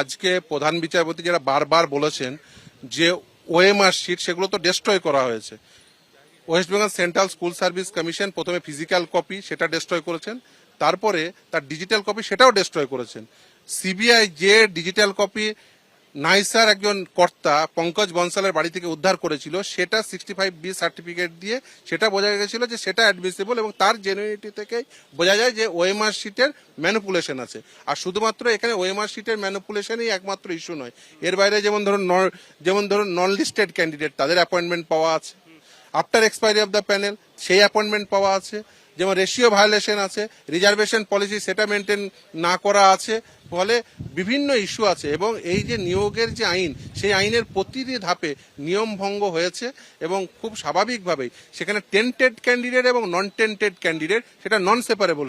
আজকে প্রধান বিচারপতি যারা বারবার বলেছেন যে ওএমআর শিট, সেগুলো তো ডেস্ট্রয় করা হয়েছে। West Bengal central school service commission প্রথমে ফিজিক্যাল কপি সেটা ডেস্ট্রয় করেছেন। তারপরে তার ডিজিটাল কপি সেটাও ডেস্ট্রয় করেছেন। সিবিআই যে ডিজিটাল কপি নাইসার একজন কর্তা পঙ্কজ বনসালের বাড়ি থেকে উদ্ধার করেছিল। সেটা সিক্সটি ফাইভ বি সার্টিফিকেট দিয়ে সেটা বোঝা গেছিল যে সেটা অ্যাডমিসিবল এবং তার জেনুইনিটি থেকে বোঝা যায় যে ওএমআর শিটের ম্যানুপুলেশন আছে। আর শুধুমাত্র এখানে ওএমআর শিটের ম্যানুপুলেশনই একমাত্র ইস্যু নয়। এর বাইরে যেমন ধরুন যেমন ধরুন নন লিস্টেড ক্যান্ডিডেট তাদের অ্যাপয়েন্টমেন্ট পাওয়া আছে। After expiry of the panel সেই অ্যাপয়েন্টমেন্ট পাওয়া আছে। যেমন রেশিও ভায়োলেশন আছে রিজার্ভেশন পলিসি সেটা মেনটেন না করা আছে। ফলে বিভিন্ন ইস্যু আছে এবং এই যে নিয়োগের যে আইন, সেই আইনের প্রতিটি ধাপে নিয়ম ভঙ্গ হয়েছে এবং খুব স্বাভাবিকভাবেই সেখানে টেন্টেড ক্যান্ডিডেট এবং নন টেন্টেড ক্যান্ডিডেট সেটা নন সেপারেবল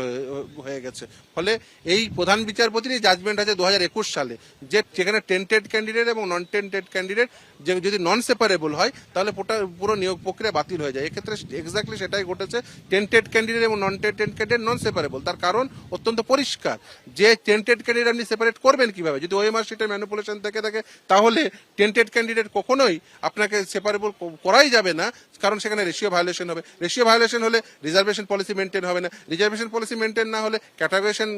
হয়ে গেছে। ফলে এই প্রধান বিচারপতির জাজমেন্ট আছে দু হাজার একুশ সালে যে সেখানে টেন্টেড ক্যান্ডিডেট এবং নন টেন্টেড ক্যান্ডিডেট যে, যদি নন সেপারেবল হয়, তাহলে পুরো পুরো নিয়োগ প্রক্রিয়া বাতিল হয়ে যায়। এক্ষেত্রে এক্স্যাক্টলি সেটাই ঘটেছে। টেন্টেড ক্যান্ডিডেট এবং non tainted candidate non separable তার কারণ অত্যন্ত পরিষ্কার। যে টেন্টেড ক্যান্ডিডেট আপনি সেপারেট করবেন কীভাবে? যদি ওএমআর শিটের ম্যানিপুলেশন থেকে থাকে, তাহলে টেন্টেড ক্যান্ডিডেট কখনোই আপনাকে সেপারেবল করাই যাবে না, কারণ সেখানে রেশিও ভায়োলেশন হবে। রেশিও ভায়োলেশন হলে রিজার্ভেশন পলিসি মেনটেন হবে না। রিজার্ভেশন পলিসি মেনটেন না হলে ক্যাটাগরেশন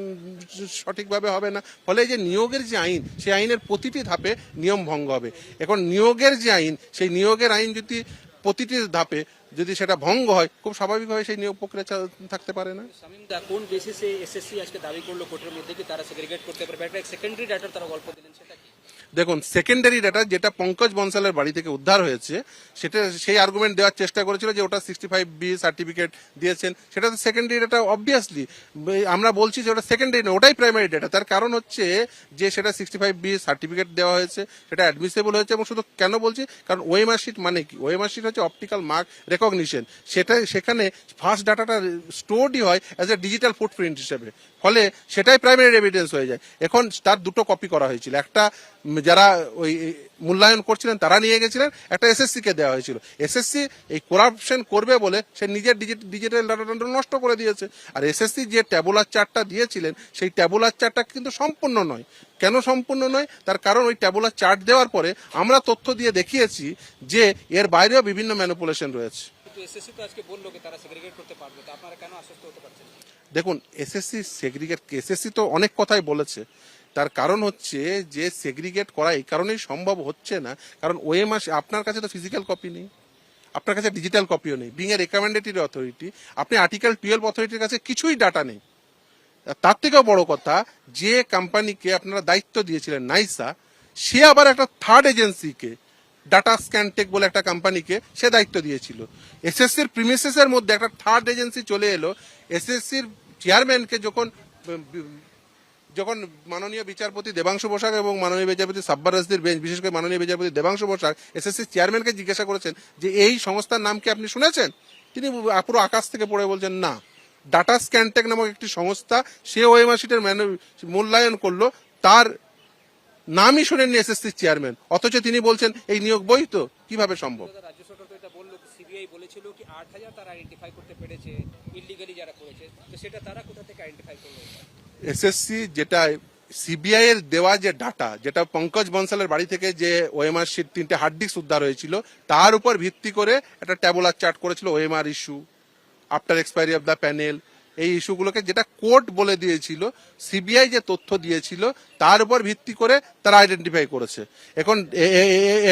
সঠিকভাবে হবে না। ফলে যে নিয়োগের যে আইন, সেই আইনের প্রতিটি ধাপে নিয়ম ভঙ্গ হবে। এখন নিয়োগের যে আইন, সেই নিয়োগের আইন যদি প্রতিটি ধাপে যদি সেটা ভঙ্গ হয়, খুব স্বাভাবিকভাবে সেই নিয়োগ প্রক্রিয়া থাকতে পারে না। কোন বেসিসে এসএসসি আজকে দাবি করল কোর্টের মধ্যে কি তারা সেগ্রিগেট করতে পারবে? একটা সেকেন্ডারি ডাটার তারা গল্প দিলেন, সেটা দেখুন সেকেন্ডারি ডাটা যেটা পঙ্কজ বনসালের বাড়ি থেকে উদ্ধার হয়েছে, সেটা সেই আর্গুমেন্ট দেওয়ার চেষ্টা করেছিল যে ওটা সিক্সটি ফাইভ বি সার্টিফিকেট দিয়েছেন। সেটা তো সেকেন্ডারি ডাটা অবভিয়াসলি আমরা বলছি যে ওটা সেকেন্ডারি না ওটাই প্রাইমারি ডাটা তার কারণ হচ্ছে যে সেটা সিক্সটি ফাইভ বি সার্টিফিকেট দেওয়া হয়েছে, সেটা অ্যাডমিসেবল হয়েছে এবং শুধু কেন বলছি, কারণ ওএমআর শিট মানে কি? ওএমআর শিট হচ্ছে অপটিক্যাল মার্ক রেকগনিশন সেটা, সেখানে ফার্স্ট ডাটাটা স্টোরডই হয় অ্যাজ এ ডিজিটাল ফুটপ্রিন্ট হিসেবে। ফলে সেটাই প্রাইমারি এভিডেন্স হয়ে যায়। এখন তার দুটো কপি করা হয়েছিল। একটা যারা ওই মূল্যায়ন করছিলেন তারা নিয়ে গেছিলেন একটা এসএসসি কে দেওয়া হয়েছিল। এসএসসি এই করাপশন করবে বলে সে নিজের ডিজিটাল ডাটাটা নষ্ট করে দিয়েছে। আর এসএসসি যে ট্যাবুলার চার্টটা দিয়েছিলেন সেই ট্যাবুলার চার্টটা কিন্তু সম্পূর্ণ নয়। কেন সম্পূর্ণ নয়? তার কারণ ওই ট্যাবুলার চার্ট দেওয়ার পরে আমরা তথ্য দিয়ে দেখিয়েছি যে এর বাইরেও বিভিন্ন ম্যানিপুলেশন রয়েছে। এসএসসি তো আজকে বলল তারা সেগ্রিগেট করতে পারবে আপনারা কেন আশ্বস্ত হতে পারছেন দেখুন এসএসসি সেগ্রিগেট এসএসসি তো অনেক কথাই বলেছে। তার কারণ হচ্ছে যে সেগ্রিগেট করা এই কারণেই সম্ভব হচ্ছে না, কারণ ওএমআর আপনার কাছে তো ফিজিক্যাল কপি নেই, আপনার কাছে ডিজিটাল কপিও নেই বিং এ রেকমেন্ডেটরি অথরিটি আপনি আর্টিকেল টুয়েলভ অথরিটির কাছে কিছুই ডাটা নেই। তার থেকেও বড় কথা, যে কোম্পানিকে আপনারা দায়িত্ব দিয়েছিলেন, নাইসা, সে আবার একটা থার্ড এজেন্সিকে ডাটা স্ক্যানটেক বলে একটা কোম্পানিকে সে দায়িত্ব দিয়েছিল। এসএসসির প্রিমিসেসের মধ্যে একটা থার্ড এজেন্সি চলে এলো এসএসসির চেয়ারম্যানকে যখন যখন মাননীয় বিচারপতি দেবাংশু বসাক এবং মাননীয় বিচারপতি সাব্বার রাজদির বেঞ্চ, বিশেষ করে মাননীয় বিচারপতি দেবাংশু বসাক এসএসসি চেয়ারম্যানকে জিজ্ঞাসা করেছেন যে এই সংস্থার নাম কি আপনি শুনেছেন? তিনি পুরো আকাশ থেকে পড়ে বলছেন, না। ডাটা স্ক্যানটেক নামক একটি সংস্থা, সে ম্যানু- মূল্যায়ন করল, তার নামই শোনেননি এসএসসি চেয়ারম্যান অথচ তিনি বলছেন, এই নিয়োগ কীভাবে সম্ভব? সরকার তো এটা বলল সিবিআই বলেছিল কি আট হাজার তারা আইডেন্টিফাই করতে পেরেছে ইলিগালি যারা করেছে, তো সেটা তারা কোথা থেকে আইডেন্টিফাই এসএসসি যেটা সিবিআই এর দেওয়া যে ডাটা যেটা পঙ্কজ বনসালের বাড়ি থেকে যে ওএমআর শিট তিনটে হার্ড ডিস্ক উদ্ধার হয়েছিল, তার উপর ভিত্তি করে একটা ট্যাবুলার চার্ট করেছিল OMR issue after expiry of the panel এই ইস্যুগুলোকে যেটা কোর্ট বলে দিয়েছিল সিবিআই যে তথ্য দিয়েছিল, তার উপর ভিত্তি করে তারা আইডেন্টিফাই করেছে। এখন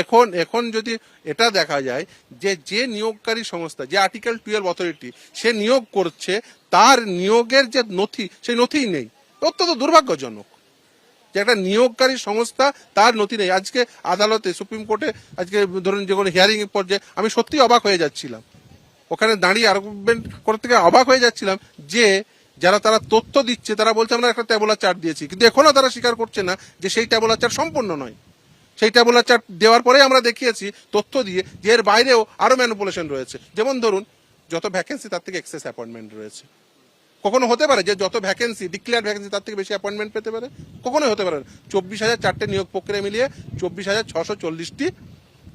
এখন এখন যদি এটা দেখা যায় যে যে নিয়োগকারী সংস্থা, যে আর্টিকেল টুয়েলভ অথরিটি সে নিয়োগ করছে, তার নিয়োগের যে নথি সেই নথিই নেই। অত্যন্ত দুর্ভাগ্যজনক যে একটা নিয়োগকারী সংস্থা তার নথি নেই। আজকে আদালতে, সুপ্রিম কোর্টে, আজকে ধরুন যে কোনো হিয়ারিং পর্যায়ে আমি সত্যি অবাক হয়ে যাচ্ছিলাম। ওখানে দাঁড়িয়ে আর্গুমেন্ট করতে গিয়ে অবাক হয়ে যাচ্ছিলাম যে যারা তারা তথ্য দিচ্ছে, তারা বলছে, আমরা একটা ট্যাবুলার চার্ট দিয়েছি। কিন্তু এখনও তারা স্বীকার করছে না যে সেই ট্যাবুলার চার্ট সম্পূর্ণ নয়। সেই ট্যাবুলার চার্ট দেওয়ার পরে আমরা দেখিয়েছি তথ্য দিয়ে যে এর বাইরেও আরও ম্যানুপুলেশন রয়েছে। যেমন ধরুন, যত ভ্যাকেন্সি তার থেকে এক্সেস অ্যাপয়েন্টমেন্ট রয়েছে। কখনো হতে পারে যে যত ভ্যাকেন্সি ডিক্লেয়ার ভ্যাকেন্সি তার থেকে বেশি অ্যাপয়েন্টমেন্ট পেতে পারে? কখনোই হতে পারে চব্বিশ হাজার চারটে নিয়োগ প্রক্রিয়া মিলিয়ে চব্বিশ হাজার ছশো চল্লিশটি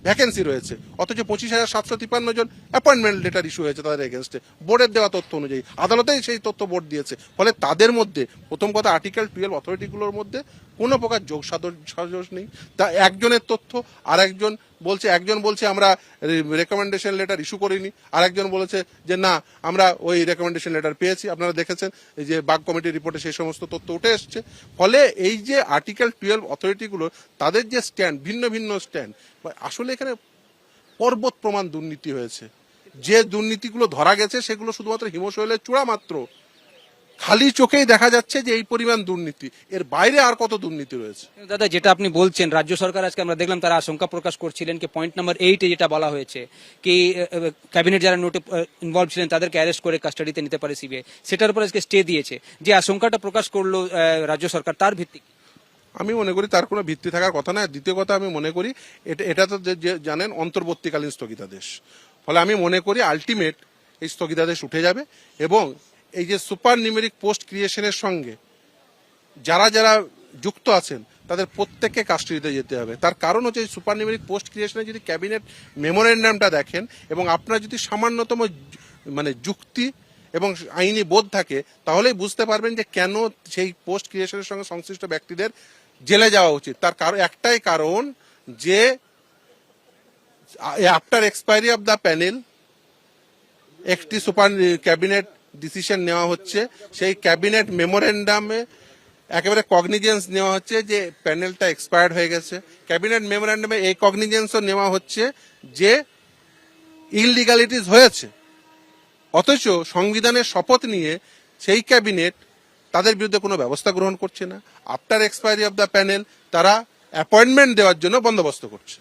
ভ্যাকেন্সি রয়েছে। অথচ পঁচিশ হাজার সাতশো তিপ্পান্ন জন অ্যাপয়েন্টমেন্ট লেটার ইস্যু হয়েছে তাদের এগেনস্টে বোর্ডের দেওয়া তথ্য অনুযায়ী। আদালতেই সেই তথ্য বোর্ড দিয়েছে। ফলে তাদের মধ্যে, প্রথম কথা আর্টিকেল টুয়েলভ অথরিটিগুলোর মধ্যে কোনো প্রকার যোগ সাদস্য নেই। তা একজনের তথ্য আর একজন বলছে একজন বলছে, আমরা রেকমেন্ডেশন লেটার ইস্যু করিনি। আর একজন বলেছে যে, না, আমরা ওই রেকমেন্ডেশন লেটার পেয়েছি। আপনারা দেখেছেন যে বাগ কমিটির রিপোর্টে সেই সমস্ত তথ্য উঠে এসছে। ফলে এই যে আর্টিকেল টুয়েলভ অথরিটিগুলো তাদের যে স্ট্যান্ড ভিন্ন ভিন্ন স্ট্যান্ড আসলে এখানে পর্বত প্রমাণ দুর্নীতি হয়েছে। যে দুর্নীতিগুলো ধরা গেছে, সেগুলো শুধুমাত্র হিমশৈলের চূড়া মাত্র। খালি চোখেই দেখা যাচ্ছে যে এই পরিমাণ দুর্নীতি। এর বাইরে আর কত দুর্নীতি রয়েছে? দাদা যেটা আপনি বলছেন রাজ্য সরকার আজকে আমরা দেখলাম তারা আশঙ্কা প্রকাশ করছিলেন কি পয়েন্ট নাম্বার এইটে যেটা বলা হয়েছে কি ক্যাবিনেট যারা নোটে ইনভলভ ছিলেন তাদেরকে অ্যারেস্ট করে কাস্টাডিতে নিতে পারে সিবিআই সেটার উপর আজকে স্টে দিয়েছে। যে আশঙ্কাটা প্রকাশ করল রাজ্য সরকার তার ভিত্তি আমি মনে করি তার কোনো ভিত্তি থাকার কথা না দ্বিতীয় কথা আমি মনে করি এটা এটা তো জানেন অন্তর্বর্তীকালীন স্থগিতাদেশ। ফলে আমি মনে করি আলটিমেট এই স্থগিতাদেশ উঠে যাবে এবং এই যে সুপার নিউমেরিক পোস্ট ক্রিয়েশনের সঙ্গে যারা যারা যুক্ত আছেন, তাদের প্রত্যেককে কাস্টডিতে যেতে হবে। তার কারণ হচ্ছে সুপার নিউমেরিক পোস্ট ক্রিয়েশনে যদি ক্যাবিনেট মেমোরেন্ডামটা দেখেন এবং আপনার যদি সামান্যতম মানে যুক্তি এবং আইনি বোধ থাকে, তাহলেই বুঝতে পারবেন যে কেন সেই পোস্ট ক্রিয়েশনের সঙ্গে সংশ্লিষ্ট ব্যক্তিদের জেলে যাওয়া উচিত। তার কারণ, একটাই কারণ যে after expiry of the panel একটি সুপার ক্যাবিনেট ডিসিশন নেওয়া হচ্ছে। সেই ক্যাবিনেট মেমোরেন্ডামে একেবারে কগনিজেন্স নেওয়া হচ্ছে যে প্যানেলটা এক্সপায়ার্ড হয়ে গেছে। ক্যাবিনেট মেমোরেন্ডামে এই কগনিজেন্সও নেওয়া হচ্ছে যে ইললিগালিটিস হয়েছে। অথচ সংবিধানের শপথ নিয়ে সেই ক্যাবিনেট তাদের বিরুদ্ধে কোনো ব্যবস্থা গ্রহণ করছে না। After expiry of the panel তারা অ্যাপয়েন্টমেন্ট দেওয়ার জন্য বন্দোবস্ত করছে।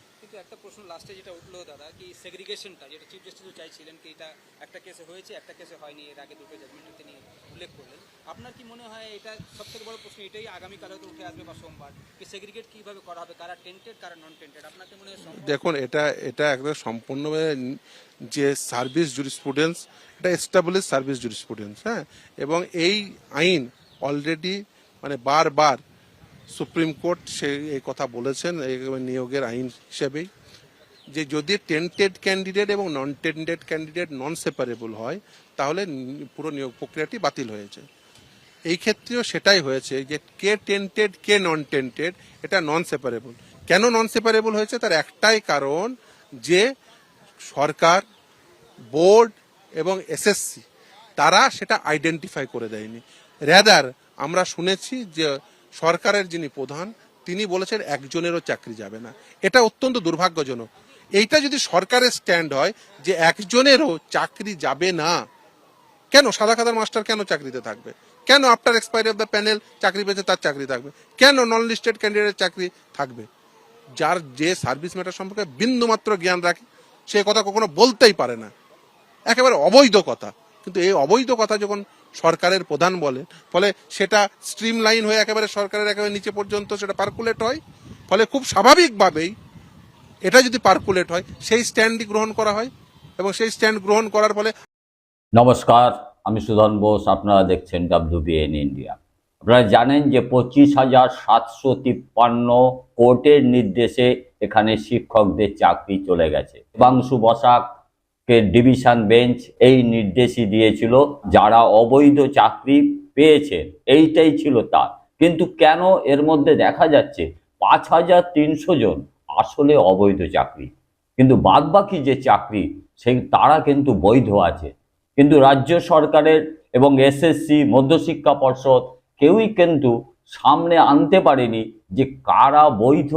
লাস্টে যেটা উঠল দাদা, কি সেগ্রিগেশনটা যেটা চিফ জাস্টিস চাইছিলেন কি এটা একটা কেসে হয়েছে, একটা কেসে হয়নি, এর আগে দুটো জাজমেন্ট তিনি উল্লেখ করলেন। আপনার কি মনে হয় এটা সবথেকে বড় প্রশ্ন, এটাই আগামীকাল হয়তো উঠে আসবে বা সোমবার, কি সেগ্রিগেট কীভাবে করা হবে, কারা টেন্টেড কারা নন টেন্টেড আপনার কি মনে হয় দেখুন, এটা এটা একদম সম্পূর্ণভাবে যে সার্ভিস জুরিসপ্রুডেন্স এটা এস্টাবলিশ সার্ভিস জুরিসপ্রুডেন্স হ্যাঁ? এবং এই আইন অলরেডি মানে বারবার সুপ্রিম কোর্ট সে এই কথা বলেছেন নিয়োগের আইন হিসেবেই। যে যদি টেন্টেড ক্যান্ডিডেট এবং non tainted candidate non separable হয়, তাহলে পুরো নিয়োগ প্রক্রিয়াটি বাতিল হয়েছে। এই ক্ষেত্রেও সেটাই হয়েছে যে কে টেন্টেড কে নন টেন্টেড এটা নন সেপারেবল কেন নন সেপারেবল হয়েছে? তার একটাই কারণ যে সরকার, বোর্ড এবং এসএসসি তারা সেটা আইডেন্টিফাই করে দেয়নি। রেদার আমরা শুনেছি যে সরকারের যিনি প্রধান, তিনি বলেছেন একজনেরও চাকরি যাবে না। এটা অত্যন্ত দুর্ভাগ্যজনক। এইটা যদি সরকারের স্ট্যান্ড হয় যে একজনেরও চাকরি যাবে না, কেন সাদা খাতার মাস্টার কেন চাকরিতে থাকবে? কেন after expiry of the panel চাকরি পেয়েছে তার চাকরি থাকবে? কেন নন লিস্টেড ক্যান্ডিডেট চাকরি থাকবে? যার যে সার্ভিস ম্যাটার সম্পর্কে বিন্দুমাত্র জ্ঞান রাখে, সে কথা কখনো বলতেই পারে না। একেবারে অবৈধ কথা। কিন্তু এই অবৈধ কথা যখন সরকারের প্রধান বলে ফলে সেটা স্ট্রিম লাইন হয়ে একেবারে সরকারের একেবারে নিচে পর্যন্ত সেটা পার্কুলেট হয়, ফলে খুব স্বাভাবিকভাবেই এটা যদি পার্কুলেট হয়, সেই স্ট্যান্ডই গ্রহণ করা হয় এবং সেই স্ট্যান্ড গ্রহণ করার ফলে নমস্কার, আমি সুধন বোস, আপনারা দেখছেন ডাব্লিউবিএন ইন্ডিয়া আপনারা জানেন যে পঁচিশ হাজার সাতশো তিপ্পান্ন কোর্টের নির্দেশে এখানে শিক্ষকদের চাকরি চলে গেছে। বাংশু বসাককে ডিভিশন বেঞ্চ এই নির্দেশই দিয়েছিল, যারা অবৈধ চাকরি পেয়েছেন, এইটাই ছিল তার। কিন্তু কেন এর মধ্যে দেখা যাচ্ছে পাঁচ হাজার তিনশো জন আসলে অবৈধ চাকরি। কিন্তু বাদবাকি যে চাকরি, সেই তারা কিন্তু বৈধ আছে। কিন্তু রাজ্য সরকারের এবং এসএসসি মধ্যশিক্ষা পর্ষদ কেউই কিন্তু সামনে আনতে পারেনি যে কারা বৈধ,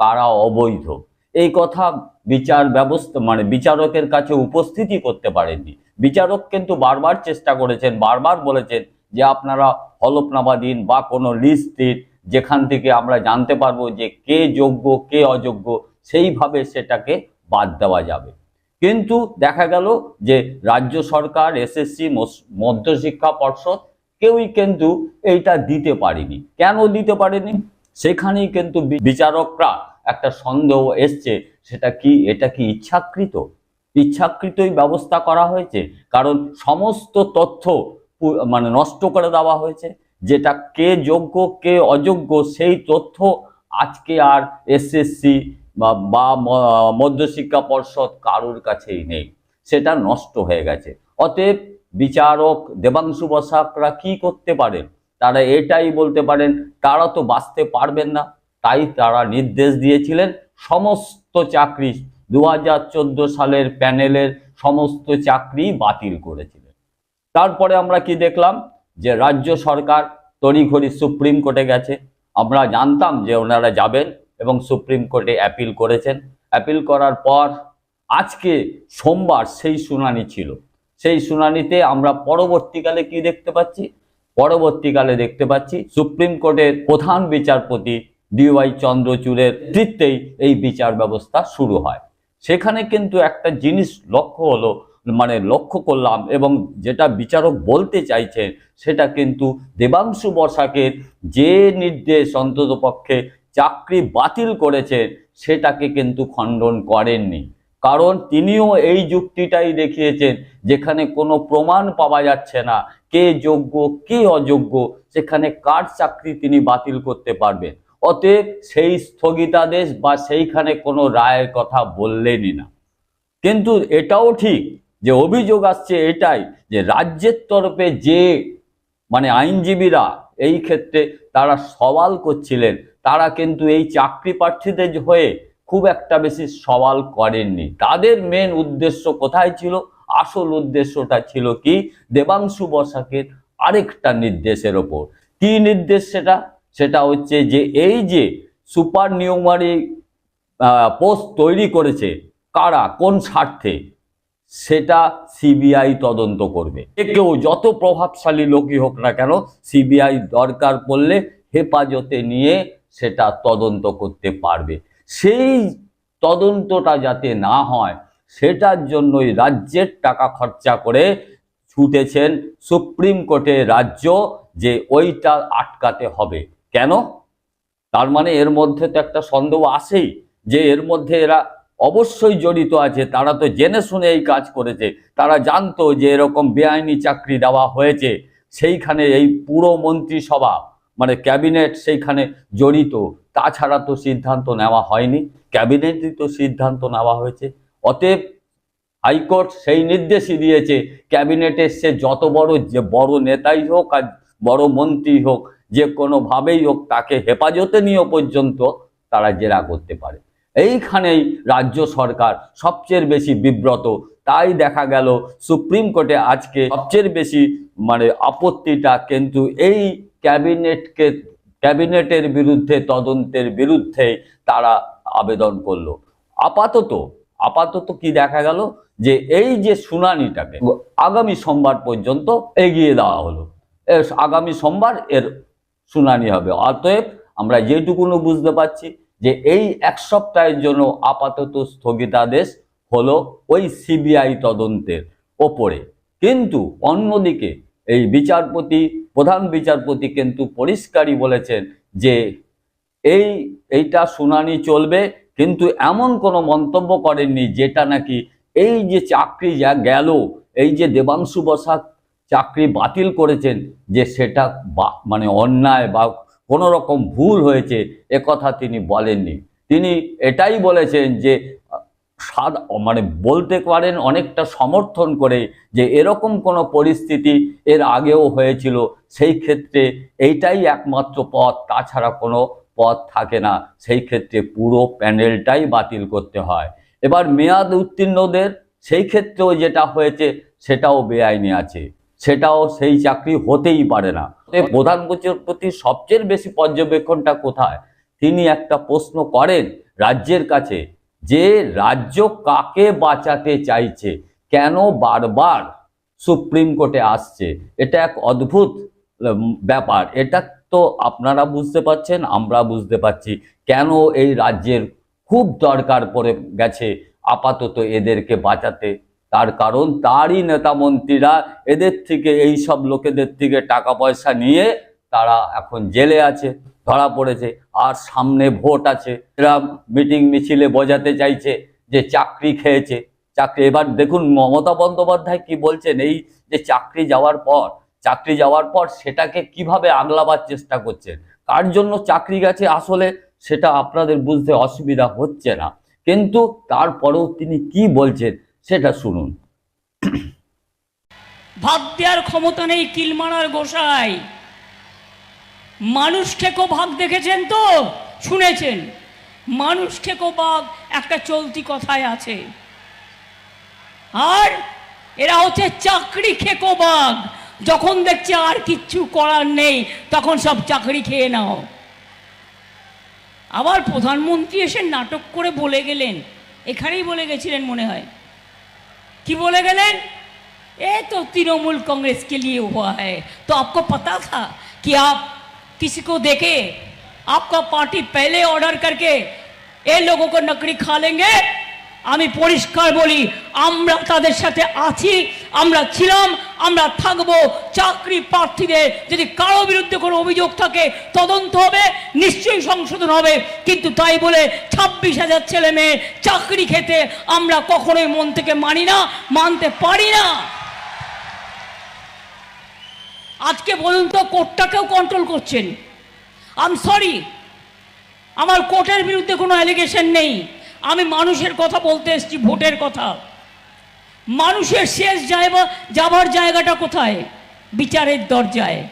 কারা অবৈধ। এই কথা বিচার ব্যবস্থা মানে বিচারকের কাছে উপস্থিতি করতে পারেননি। বিচারক কিন্তু বারবার চেষ্টা করেছেন, বারবার বলেছেন যে আপনারা হলফনামা দিন বা কোনো লিস্ট দিন যেখান থেকে আমরা জানতে পারব যে কে যোগ্য, কে অযোগ্য, সেইভাবে সেটাকে বাদ দেওয়া যাবে। কিন্তু দেখা গেল যে রাজ্য সরকার এসএসসি মধ্যশিক্ষা পর্ষদ কেউই কিন্তু এইটা দিতে পারেনি। কেন দিতে পারেনি? সেখানেই কিন্তু বিচারকরা একটা সন্দেহ এসছে, সেটা কি, এটা কি ইচ্ছাকৃত? ইচ্ছাকৃতই ব্যবস্থা করা হয়েছে? কারণ সমস্ত তথ্য মানে নষ্ট করে দেওয়া হয়েছে। যেটা কে যোগ্য, কে অযোগ্য, সেই তথ্য আজকে আর এসএসসি বা মধ্যশিক্ষা পর্ষদ কারোর কাছেই নেই। সেটা নষ্ট হয়ে গেছে। অতএব বিচারক দেবাংশু বসাকরা কি করতে পারেন? তারা এটাই বলতে পারেন, তারা তো বাঁচতে পারবেন না। তাই তারা নির্দেশ দিয়েছিলেন সমস্ত চাকরি দু হাজার চোদ্দ সালের প্যানেলের সমস্ত চাকরি বাতিল করেছিলেন। তারপরে আমরা কি দেখলাম? যে রাজ্য সরকার তড়িঘড়ি সুপ্রিম কোর্টে গেছে। আমরা জানতাম যে ওনারা যাবেন এবং সুপ্রিম কোর্টে অ্যাপিল করেছেন। অ্যাপিল করার পর আজকে সোমবার সেই শুনানি ছিল। সেই শুনানিতে আমরা পরবর্তীকালে কি দেখতে পাচ্ছি? পরবর্তীকালে দেখতে পাচ্ছি সুপ্রিম কোর্টের প্রধান বিচারপতি ডিওয়াই চন্দ্রচূড়ের নেতৃত্বেই এই বিচার ব্যবস্থা শুরু হয়। সেখানে কিন্তু একটা জিনিস লক্ষ্য হলো মানে লক্ষ্য করলাম এবং যেটা বিচারক বলতে চাইছেন সেটা কিন্তু দেবাংশু বসাকের যে নির্দেশ অন্ততপক্ষে চাকরি বাতিল করেছেন সেটাকে কিন্তু খণ্ডন করেননি। কারণ তিনিও এই যুক্তিটাই দেখিয়েছেন যেখানে কোনো প্রমাণ পাওয়া যাচ্ছে না, কে যোগ্য, কে অযোগ্য, সেখানে কার চাকরি তিনি বাতিল করতে পারবেন। অতএব সেই স্থগিতাদেশ বা সেইখানে কোনো রায়ের কথা বললেনই না। কিন্তু এটাও ঠিক যে অভিযোগ আসছে এটাই যে রাজ্যের তরফে যে মানে আইনজীবীরা এই ক্ষেত্রে তারা সওয়াল করছিলেন, তারা কিন্তু এই চাকরি প্রার্থীদের হয়ে খুব একটা বেশি সওয়াল করেননি। তাদের মেন উদ্দেশ্য কোথায় ছিল? আসল উদ্দেশ্যটা ছিল কি? দেবাংশু বসাকের আরেকটা নির্দেশের ওপর। কি নির্দেশ সেটা? সেটা হচ্ছে যে এই যে সুপার নিউমারি পোস্ট তৈরি করেছে, কারা? কোন স্বার্থে? সেটা সিবিআই তদন্ত করবে। এ কেউ যত প্রভাবশালী লোকই হোক না কেন, সিবিআই দরকার পড়লে হেফাজতে নিয়ে সেটা তদন্ত করতে পারবে। সেই তদন্তটা যাতে না হয়, সেটার জন্যই রাজ্যের টাকা খরচা করে ছুটেছেন সুপ্রিম কোর্টে রাজ্য যে ওইটা আটকাতে হবে। কেন? তার মানে এর মধ্যে তো একটা সন্দেহ আসেই যে এর মধ্যে এরা অবশ্যই জড়িত আছে, তারা তো জেনে শুনে এই কাজ করেছে, তারা জানতো যে এরকম বেআইনি চাকরি দেওয়া হয়েছে, সেইখানে এই পুরো মন্ত্রিসভা মানে ক্যাবিনেট সেইখানে জড়িত, তাছাড়া তো সিদ্ধান্ত নেওয়া হয়নি, ক্যাবিনেটই তো সিদ্ধান্ত নেওয়া হয়েছে, অতএব হাইকোর্ট সেই নির্দেশই দিয়েছে, ক্যাবিনেটে সে যত বড় যে বড় নেতাই হোক আর বড় মন্ত্রী হোক, যে কোনোভাবেই হোক তাকে হেফাজতে নিয়ে পর্যন্ত তারা জেরা করতে পারে। এইখানেই রাজ্য সরকার সবচেয়ে বেশি বিব্রত। তাই দেখা গেল সুপ্রিম কোর্টে আজকে সবচেয়ে বেশি মানে আপত্তিটা কিন্তু এই ক্যাবিনেটকে, ক্যাবিনেটের বিরুদ্ধে, তদন্তের বিরুদ্ধে তারা আবেদন করল। আপাতত আপাতত কি দেখা গেল? যে এই যে শুনানিটাকে আগামী সোমবার পর্যন্ত এগিয়ে দেওয়া হলো। আগামী সোমবার এর শুনানি হবে। অতএব আমরা যেটুকুনো বুঝতে পারছি যে এই এক সপ্তাহের জন্য আপাতত স্থগিতাদেশ হলো ওই সিবিআই তদন্তের ওপরে। কিন্তু অন্যদিকে এই বিচারপতি, প্রধান বিচারপতি কিন্তু পরিষ্কারই বলেছেন যে এই, এইটা শুনানি চলবে, কিন্তু এমন কোনো মন্তব্য করেননি যেটা নাকি এই যে চাকরি যা গেল, এই যে দেবাংশু বসাক চাকরি বাতিল করেছেন, যে সেটা মানে অন্যায় বা কোনো রকম ভুল হয়েছে একথা তিনি বলেননি। তিনি এটাই বলেছেন যে সাদ- মানে বলতে পারেন অনেকটা সমর্থন করে যে, এরকম কোনো পরিস্থিতি এর আগেও হয়েছিল, সেই ক্ষেত্রে এইটাই একমাত্র পথ, তাছাড়া কোনো পথ থাকে না। সেই ক্ষেত্রে পুরো প্যানেলটাই বাতিল করতে হয়। এবার মেয়াদ উত্তীর্ণদের, সেই ক্ষেত্রেও যেটা হয়েছে, সেটাও বেআইনি আছে। সেটাও সেই চাকরি হতেই পারে না। প্রধান বিচারপতির সবচেয়ে বেশি পর্যবেক্ষণটা কোথায়? তিনি একটা প্রশ্ন করেন রাজ্যের কাছে যে রাজ্য কাকে বাঁচাতে চাইছে? কেন বারবার সুপ্রিম কোর্টে আসছে? এটা এক অদ্ভুত ব্যাপার। এটা তো আপনারা বুঝতে পারছেন, আমরা বুঝতে পারছি। কেন এই রাজ্যের খুব দরকার পড়ে গেছে আপাতত এদেরকে বাঁচাতে? তার কারণ তারই নেতা মন্ত্রীরা এদের থেকে, এই সব লোকেদের থেকে টাকা পয়সা নিয়ে তারা এখন জেলে আছে, ধরা পড়েছে। আর সামনে ভোট আছে। এরা মিটিং মিছিলে বোঝাতে চাইছে যে চাকরি খেয়েছে। চাকরি, এবার দেখুন মমতা বন্দ্যোপাধ্যায় কি বলছেন, এই যে চাকরি যাওয়ার পর, চাকরি যাওয়ার পর সেটাকে কীভাবে আগলাবার চেষ্টা করছেন? কার জন্য চাকরি গেছে আসলে সেটা আপনাদের বুঝতে অসুবিধা হচ্ছে না। কিন্তু তারপরেও তিনি কি বলছেন? সেটা শুনুন। ভাব দেওয়ার ক্ষমতা নেই কিল মারার গোসাই। মানুষ ঠেকো ভাগ দেখেছেন তো? শুনেছেন? মানুষ ঠেকো বাঘ একটা চলতি কথায় আছে। আর এরা হচ্ছে চাকরি খেকো বাঘ। যখন দেখছে আর কিচ্ছু করার নেই, তখন সব চাকরি খেয়ে নাও। আবার প্রধানমন্ত্রী এসে নাটক করে বলে গেলেন। এখানেই বলে গেছিলেন মনে হয়। কি बोले गए ये तो तृणमूल कांग्रेस के लिए हुआ है। तो आपको पता था कि आप किसी को देखे, आपका पार्टी पहले ऑर्डर करके ये लोगों को नकड़ी खा लेंगे আমি পরিষ্কার বলি, আমরা তাদের সাথে আছি, আমরা ছিলাম, আমরা থাকব। চাকরি প্রার্থীদের যদি কারও বিরুদ্ধে কোনো অভিযোগ থাকে, তদন্ত হবে, নিশ্চয়ই সংশোধন হবে। কিন্তু তাই বলে ছাব্বিশ হাজার ছেলে মেয়ে চাকরি খেতে আমরা কখনোই মন থেকে মানি না, মানতে পারি না। আজকে বলুন তো, কোর্টটাকেও কন্ট্রোল করছেন। আম সরি আমার কোর্টের বিরুদ্ধে কোনো অ্যালিগেশন নেই। আমি মানুষের কথা বলতে এসেছি, ভোটের কথা। মানুষের শেষ জায়গা যাবার জায়গাটা কোথায়? বিচারের দরজায়।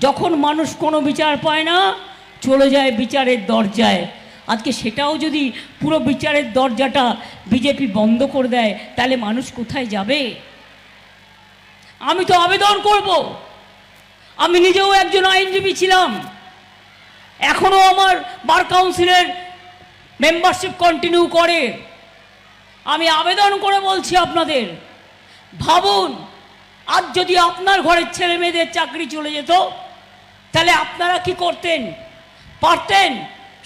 যখন মানুষ কোনো বিচার পায় না, চলে যায় বিচারের দরজায়। আজকে সেটাও যদি পুরো বিচারের দরজাটা বিজেপি বন্ধ করে দেয়, তাহলে মানুষ কোথায় যাবে? আমি তো আবেদন করব। আমি নিজেও একজন আইনজীবী ছিলাম। এখনও আমার বার কাউন্সিলের মেম্বারশিপ কন্টিনিউ করে। আমি আবেদন করে বলছি আপনাদের, ভাবুন, আজ যদি আপনার ঘরের ছেলে মেয়েদের চাকরি চলে যেত, তাহলে আপনারা কি করতেন? পারতেন?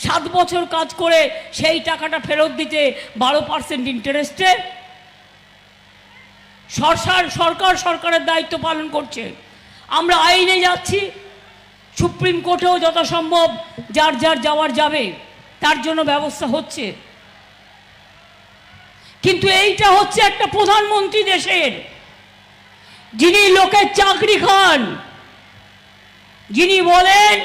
সাত বছর কাজ করে সেই টাকাটা ফেরত দিতে বারো পার্সেন্ট ইন্টারেস্টে সরকার সরকার সরকারের দায়িত্ব পালন করছে। আমরা আইনে যাচ্ছি সুপ্রিম কোর্টেও যথাসম্ভব যার যার যাওয়ার যাবে। তার জন্য ব্যবস্থা হচ্ছে। কিন্তু এইটা হচ্ছে একটা প্রধানমন্ত্রী দেশের, যিনি লোকের চাকরি খান। যিনি বলেন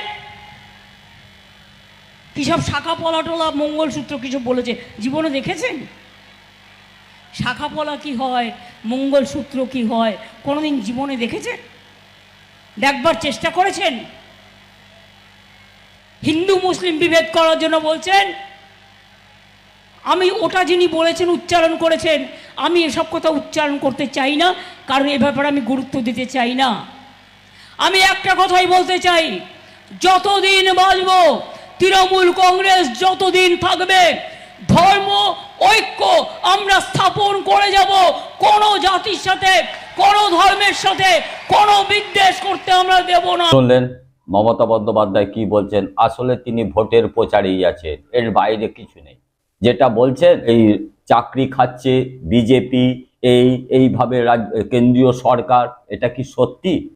কি সব শাখা পলাটোলা মঙ্গলসূত্র কিছু বলেছে। জীবনে দেখেছেন? শাখা পলা কি হয়, মঙ্গলসূত্র কি হয়, কোনোদিন জীবনে দেখেছেন? দেখবার চেষ্টা করেছেন? হিন্দু মুসলিম বিভেদ করার জন্য বলছেন, আমি ওটা যিনি বলেছেন, উচ্চারণ করেছেন, আমি এসব কথা উচ্চারণ করতে চাই না, কারণ এ ব্যাপারে আমি গুরুত্ব দিতে চাই না। আমি একটা কথাই বলতে চাই, যতদিন বাঁচব তৃণমূল কংগ্রেস যতদিন থাকবে, ধর্ম, ঐক্য আমরা স্থাপন করে যাব, কোনো জাতির সাথে, কোন ধর্মের সাথে, কোন বিদ্বেষ করতে আমরা দেব না। মমতা বন্দ্যোপাধ্যায় কি বলছেন? আসলে তিনি ভোটের প্রচারেই আছেন। এর বাইরে কিছু নেই। যেটা বলছেন, এই চাকরি খাচ্ছে বিজেপি, এই, এইভাবে কেন্দ্রীয় সরকার, এটা কি সত্যি?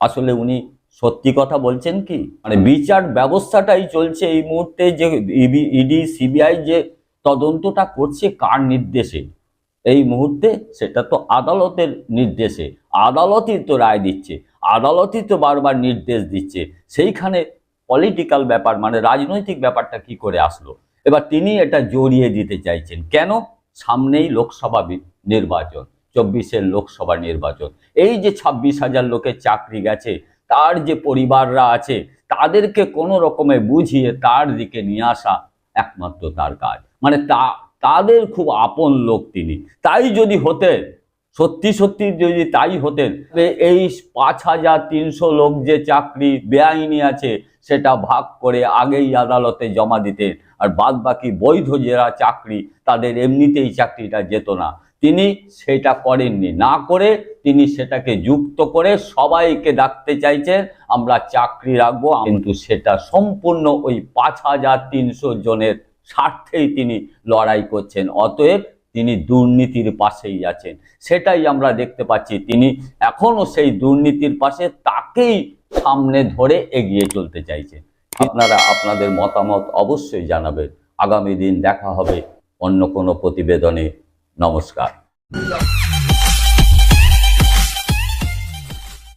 আসলে উনি সত্যি কথা বলছেন কি? মানে বিচার ব্যবস্থাটাই চলছে এই মুহূর্তে যে ইডি, সিবিআই যে তদন্তটা করছে কার নির্দেশে? এই মুহূর্তে সেটা তো আদালতের নির্দেশে। আদালতই তো রায় দিচ্ছে। আদালতই তো বারবার নির্দেশ দিচ্ছে। সেইখানে পলিটিক্যাল ব্যাপার মানে রাজনৈতিক ব্যাপারটা কি করে আসলো? এবার তিনি এটা জড়িয়ে দিতে চাইছেন। কেন? সামনেই লোকসভা নির্বাচন, চব্বিশের লোকসভা নির্বাচন। এই যে ছাব্বিশ হাজার লোকের চাকরি গেছে, তার যে পরিবাররা আছে, তাদেরকে কোনো রকমে বুঝিয়ে তার দিকে নিয়ে আসা একমাত্র তার কাজ। মানে তা তাদের খুব আপন লোক তিনি। তাই যদি হতেন সত্যি সত্যি যদি তাই হতেন এই পাঁচ হাজার তিনশো লোক যে চাকরি বেআইনি আছে, সেটা ভাগ করে আগেই আদালতে জমা দিতেন। আর বাদ বাকি বৈধ যারা চাকরি, তাদের এমনিতেই চাকরিটা যেত না। তিনি সেটা করেননি। না করে তিনি সেটাকে যুক্ত করে সবাইকে ডাকতে চাইছেন, আমরা চাকরি রাখব। কিন্তু সেটা সম্পূর্ণ ওই পাঁচ হাজার তিনশো জনের স্বার্থেই তিনি লড়াই করছেন। অতএব তিনি দুর্নীতির পাশেই আছেন। সেটাই আমরা দেখতে পাচ্ছি। তিনি এখনও সেই দুর্নীতির পাশে তাকেই সামনে ধরে এগিয়ে চলতে চাইছেন। আপনারা আপনাদের মতামত অবশ্যই জানাবেন। আগামী দিন দেখা হবে অন্য কোনো প্রতিবেদনে। নমস্কার।